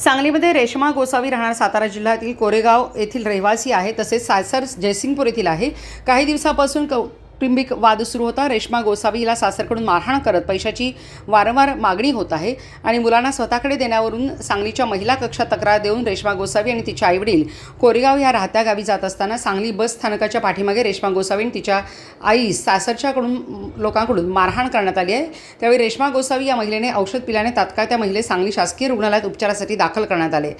सांगलीमध्ये रेशमा गोसावी राहणार सातारा जिल्ह्यातील कोरेगाव येथील रहिवासी आहे. तसेच सासर जयसिंगपूर येथील आहे. काही दिवसापासून कौटुंबिक वाद सुरू होता. रेश्मा गोसावी हिला सासरकडून मारहाण करत पैशाची वारंवार मागणी होत आहे आणि मुलांना स्वतःकडे देण्यावरून सांगलीच्या महिला कक्षात तक्रार देऊन रेश्मा गोसावी आणि तिचे आईवडील कोरेगाव या राहत्या गावी जात असताना सांगली बस स्थानकाच्या पाठीमागे रेश्मा गोसावी आणि तिच्या आई सासरच्याकडून लोकांकडून मारहाण करण्यात आली आहे. त्यावेळी रेश्मा गोसावी या महिलेने औषध पिल्याने तात्काळ त्या महिलेस सांगली शासकीय रुग्णालयात उपचारासाठी दाखल करण्यात आले.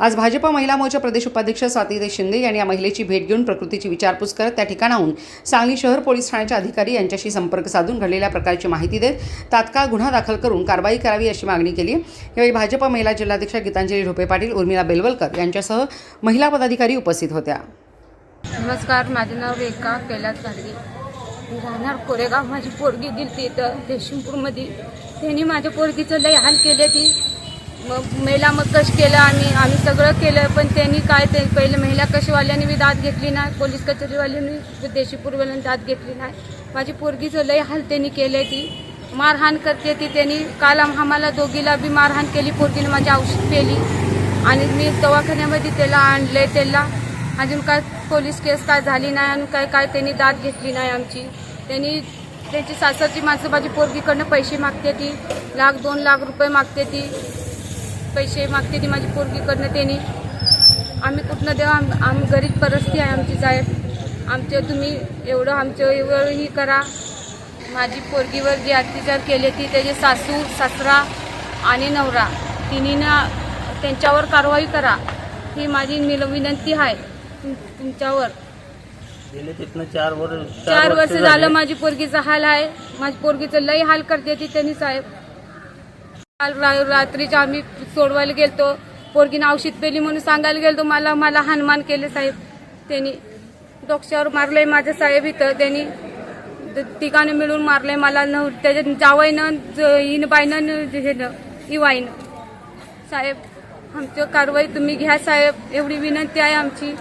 आज भाजपा महिला मोर्चा प्रदेश उपाध्यक्ष स्वाती शिंदे यांनी या महिलेची भेट घेऊन प्रकृतीची विचारपूस करत त्या ठिकाणाहून सांगली शहर पोलीस ठाण्याच्या अधिकारी यांच्याशी संपर्क साधून घडलेल्या प्रकारची माहिती देत तात्काळ गुन्हा दाखल करून कारवाई करावी अशी मागणी केली. यावेळी भाजप महिला जिल्हाध्यक्षा गीतांजली ढोपे पाटील उर्मिला बेलवलकर यांच्यासह महिला पदाधिकारी उपस्थित होत्या. नमस्कार माझे नाव रेखा कैलास गाडगे. मी राहणार कोरेगाव. माझी पोरगी दिली इथं जयसिंगपूरमध्ये त्यांनी माझ्या पोरगीचं लय हाल केले ती. मग महिला मग कश केलं आम्ही आम्ही सगळं केलं पण त्यांनी काय ते पहिले महिला कशवाल्यांनी बी दाद घेतली नाही पोलीस कचेरीवाल्यांनी देशीपूरवाल्यांनी दाद घेतली नाही. माझी पोरगीचं लय हालतेनी केलं केले ती. मारहाण करते ती त्यांनी काल आम्हाला दोघीला बी मारहाण केली पोरगीने माझी औषध पेली. आणि मी दवाखान्यामध्ये त्याला आणले त्याला. अजून काय पोलीस केस काय झाली नाही आणि काय काय त्यांनी दाद घेतली नाही आमची. त्यांनी त्यांची सासरची माणसं माझी पोरगीकडनं पैसे मागते ती. लाख दोन लाख रुपये मागते ती. पैसे मागते ती माझी पोरगीकडनं त्यांनी आम्ही कुठनं देऊ? आम आम्ही गरीब परिस्थिती आहे आमची साहेब. आमचे तुम्ही एवढं आमचं एवढं ही करा. माझी पोरगीवर जे अत्याचार केले ती त्याचे सासू सासरा आणि नवरा तिन्हीनं त्यांच्यावर कारवाई करा. ही माझी मिल विनंती आहे तुम- तुमच्यावर. गेले तिथनं चार वर्ष चार वर्ष झालं माझी पोरगीचा हाल आहे. माझी पोरगीचं लई हाल करते ती त्यांनी साहेब. काल रात्रीच्या आम्ही सोडवायला गेलतो पोरगीनं औषध पेली म्हणून सांगायला गेलतो मला मला हनुमान केले साहेब. त्यांनी डोक्यावर मारलंय माझ्या साहेब इथं. त्यांनी द- मिळून मारलंय मला. न त्याच्या जावईनं ज- इन बाईनं न हे न इवाईनं. साहेब आमचं कारवाई तुम्ही घ्या साहेब. एवढी विनंती आहे आमची.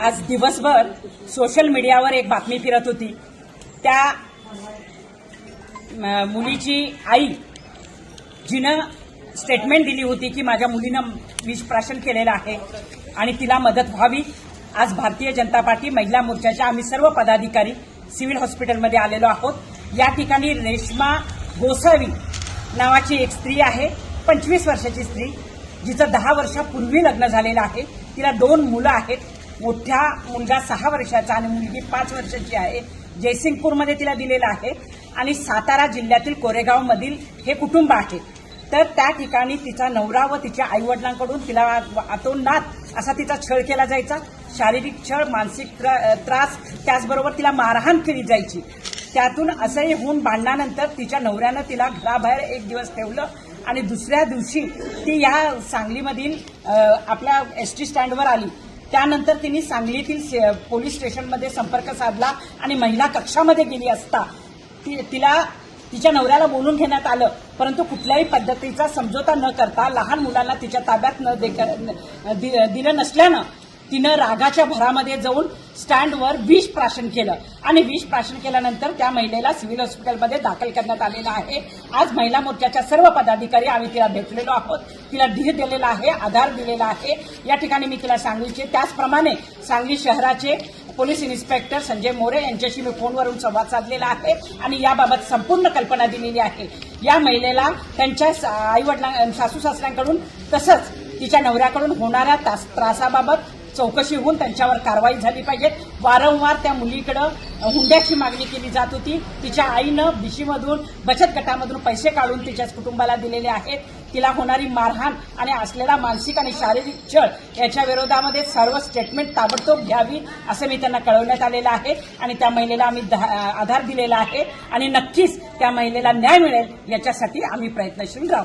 आज दिवसभर सोशल मीडियावर एक बातमी फिरत होती. त्या मुलीची आई जिनं स्टेटमेंट दिली होती की माझ्या मुलीनं विषप्राशन केलेलं आहे आणि तिला मदत व्हावी. आज भारतीय जनता पार्टी महिला मोर्चाच्या आम्ही सर्व पदाधिकारी सिव्हिल हॉस्पिटलमध्ये आलेलो आहोत. या ठिकाणी रेश्मा गोसावी नावाची एक स्त्री आहे पंचवीस वर्षाची स्त्री जिचं दहा वर्षापूर्वी लग्न झालेलं आहे. तिला दोन मुलं आहेत. मोठ्या मुलगा सहा वर्षाचा आणि मुलगी पाच वर्षाची आहे. जयसिंगपूरमध्ये तिला दिलेलं आहे. आणि सातारा जिल्ह्यातील कोरेगावमधील हे कुटुंब आहे. तर त्या ठिकाणी तिचा नवरा व तिच्या आईवडिलांकडून तिला आतोंडात असा तिचा छळ केला जायचा. शारीरिक छळ मानसिक त्रास त्याचबरोबर तिला मारहाण केली जायची. त्यातून असंही होऊन भांडणानंतर तिच्या नवऱ्यानं तिला घराबाहेर एक दिवस ठेवलं आणि दुसऱ्या दिवशी ती या सांगलीमधील आपल्या एस टी स्टँडवर आली. त्यानंतर तिने सांगलीतील से- पोलीस स्टेशनमध्ये संपर्क साधला आणि महिला कक्षामध्ये गेली असता ती तिला तिच्या नवऱ्याला बोलून घेण्यात आलं. परंतु कुठल्याही पद्धतीचा समझोता न करता लहान मुलांना तिच्या ताब्यात न दे- दि- दिलं नसल्यानं तिनं रागाच्या भरामध्ये जाऊन स्टँडवर विष प्राशन केलं. आणि विष प्राशन केल्यानंतर त्या महिलेला सिव्हिल हॉस्पिटलमध्ये दाखल करण्यात आलेलं आहे. आज महिला मोर्चाच्या सर्व पदाधिकारी आम्ही तिला भेटलेलो आहोत. तिला धीर दिलेला आहे आधार दिलेला आहे. या ठिकाणी मी तिला सांगलीचे त्याचप्रमाणे सांगली शहराचे पोलीस इन्स्पेक्टर संजय मोरे यांच्याशी मी फोनवरून संवाद साधलेला आहे आणि याबाबत संपूर्ण कल्पना दिलेली आहे. या महिलेला त्यांच्या आईवडिलां सासू सासऱ्यांकडून तसंच तिच्या नवऱ्याकडून होणाऱ्या तास- त्रासाबाबत चौकशी होऊन त्यांच्यावर कारवाई झाली पाहिजे. वारंवार त्या मुलीकडं हुंड्याची मागणी केली जात होती. तिच्या आईनं भिशीमधून बचत गटामधून पैसे काढून तिच्याच कुटुंबाला दिलेले आहेत. तिला होणारी मारहाण आणि असलेला मानसिक आणि शारीरिक छळ याच्या विरोधामध्ये सर्व स्टेटमेंट ताबडतोब घ्यावी असं मी त्यांना कळवण्यात आलेलं आहे. आणि त्या महिलेला आम्ही आधार दिलेला आहे. आणि नक्कीच त्या महिलेला न्याय मिळेल याच्यासाठी आम्ही प्रयत्नशील राहू.